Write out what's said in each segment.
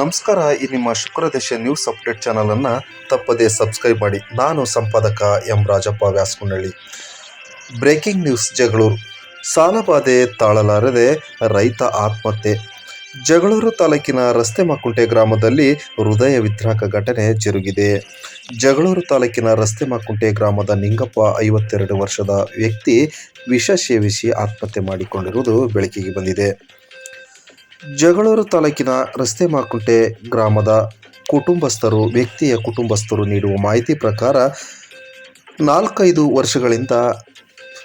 ನಮಸ್ಕಾರ, ಈ ನಿಮ್ಮ ಶುಕ್ರದೇಶ ನ್ಯೂಸ್ ಅಪ್ಡೇಟ್ ಚಾನಲನ್ನು ತಪ್ಪದೇ ಸಬ್ಸ್ಕ್ರೈಬ್ ಮಾಡಿ. ನಾನು ಸಂಪಾದಕ M Rajappa Vyaskundalli. Breaking news Jagaluru. ಸಾಲಬಾಧೆ ತಾಳಲಾರದೆ ರೈತ ಆತ್ಮಹತ್ಯೆ. ಜಗಳೂರು ತಾಲೂಕಿನ ರಸ್ತೆ ಮಕ್ಕುಂಟೆ ಗ್ರಾಮದಲ್ಲಿ ಹೃದಯ ವಿದ್ರಾಕ ಘಟನೆ ಜರುಗಿದೆ. ಜಗಳೂರು ತಾಲೂಕಿನ ರಸ್ತೆ ಮಕ್ಕುಂಟೆ ಗ್ರಾಮದ ನಿಂಗಪ್ಪ ಐವತ್ತೆರಡು ವರ್ಷದ ವ್ಯಕ್ತಿ ವಿಷ ಸೇವಿಸಿ ಆತ್ಮಹತ್ಯೆ ಮಾಡಿಕೊಂಡಿರುವುದು ಬೆಳಕಿಗೆ ಬಂದಿದೆ. ಜಗಳೂರು ತಾಲೂಕಿನ ರಸ್ತೆ ಮಾಕುಂಟೆ ಗ್ರಾಮದ ಕುಟುಂಬಸ್ಥರು ವ್ಯಕ್ತಿಯ ಕುಟುಂಬಸ್ಥರು ನೀಡುವ ಮಾಹಿತಿ ಪ್ರಕಾರ ನಾಲ್ಕೈದು ವರ್ಷಗಳಿಂದ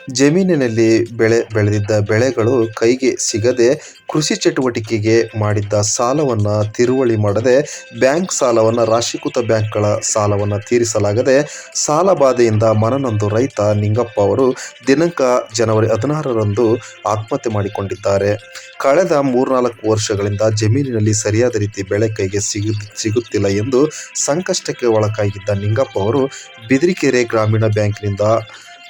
ಜಮೀನಿನಲ್ಲಿ ಬೆಳೆ ಬೆಳೆದಿದ್ದ ಬೆಳೆಗಳು ಕೈಗೆ ಸಿಗದೆ ಕೃಷಿ ಚಟುವಟಿಕೆಗೆ ಮಾಡಿದ್ದ ಸಾಲವನ್ನು ತಿರುವಳಿ ಮಾಡದೆ ಬ್ಯಾಂಕ್ ಸಾಲವನ್ನು ರಾಷ್ಟ್ರೀಕೃತ ಬ್ಯಾಂಕ್ಗಳ ಸಾಲವನ್ನು ತೀರಿಸಲಾಗದೆ ಸಾಲ ಬಾಧೆಯಿಂದ ಮನನೊಂದು ರೈತ ನಿಂಗಪ್ಪ ಅವರು ದಿನಾಂಕ ಜನವರಿ ಹದಿನಾರರಂದು ಆತ್ಮಹತ್ಯೆ ಮಾಡಿಕೊಂಡಿದ್ದಾರೆ. ಕಳೆದ ಮೂರ್ನಾಲ್ಕು ವರ್ಷಗಳಿಂದ ಜಮೀನಿನಲ್ಲಿ ಸರಿಯಾದ ರೀತಿ ಬೆಳೆ ಕೈಗೆ ಸಿಗು ಸಿಗುತ್ತಿಲ್ಲ ಎಂದು ಸಂಕಷ್ಟಕ್ಕೆ ಒಳಗಾಗಿದ್ದ ನಿಂಗಪ್ಪ ಅವರು ಬಿದಿರಿಕೆರೆ ಗ್ರಾಮೀಣ ಬ್ಯಾಂಕಿನಿಂದ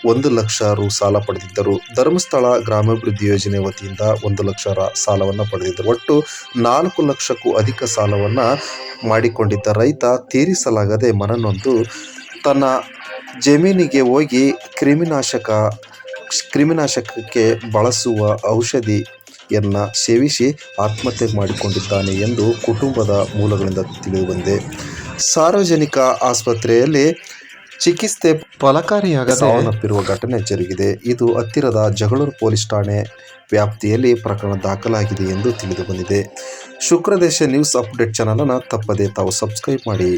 ಒಂದು ಲಕ್ಷ ರು ಸಾಲ ಪಡೆದಿದ್ದರು. ಧರ್ಮಸ್ಥಳ ಗ್ರಾಮಾಭಿವೃದ್ಧಿ ಯೋಜನೆ ವತಿಯಿಂದ ಒಂದು ಲಕ್ಷ ರ ಸಾಲವನ್ನು ಪಡೆದಿದ್ದರು. ಒಟ್ಟು ನಾಲ್ಕು ಲಕ್ಷಕ್ಕೂ ಅಧಿಕ ಸಾಲವನ್ನು ಮಾಡಿಕೊಂಡಿದ್ದ ರೈತ ತೀರಿಸಲಾಗದೆ ಮನನೊಂದು. ತನ್ನ ಜಮೀನಿಗೆ ಹೋಗಿ ಕ್ರಿಮಿನಾಶಕ, ಕ್ರಿಮಿನಾಶಕಕ್ಕೆ ಬಳಸುವ ಔಷಧಿಯನ್ನು ಸೇವಿಸಿ ಆತ್ಮಹತ್ಯೆ ಮಾಡಿಕೊಂಡಿದ್ದಾನೆ ಎಂದು ಕುಟುಂಬದ ಮೂಲಗಳಿಂದ ತಿಳಿದುಬಂದಿದೆ ಸಾರ್ವಜನಿಕ ಆಸ್ಪತ್ರೆಯಲ್ಲಿ ಚಿಕಿತ್ಸೆ ಫಲಕಾರಿಯಾಗದೆ ಸಾವನ್ನಪ್ಪಿರುವ ಘಟನೆ ಜರುಗಿದೆ. ಇದು ಹತ್ತಿರದ ಜಗಳೂರು ಪೊಲೀಸ್ ಠಾಣೆ ವ್ಯಾಪ್ತಿಯಲ್ಲಿ ಪ್ರಕರಣ ದಾಖಲಾಗಿದೆ ಎಂದು ತಿಳಿದು ಬಂದಿದೆ ಶುಕ್ರದೇಶ ನ್ಯೂಸ್ ಅಪ್ಡೇಟ್ ಚಾನಲನ್ನು ತಪ್ಪದೆ ತಾವು ಸಬ್ಸ್ಕ್ರೈಬ್ ಮಾಡಿ.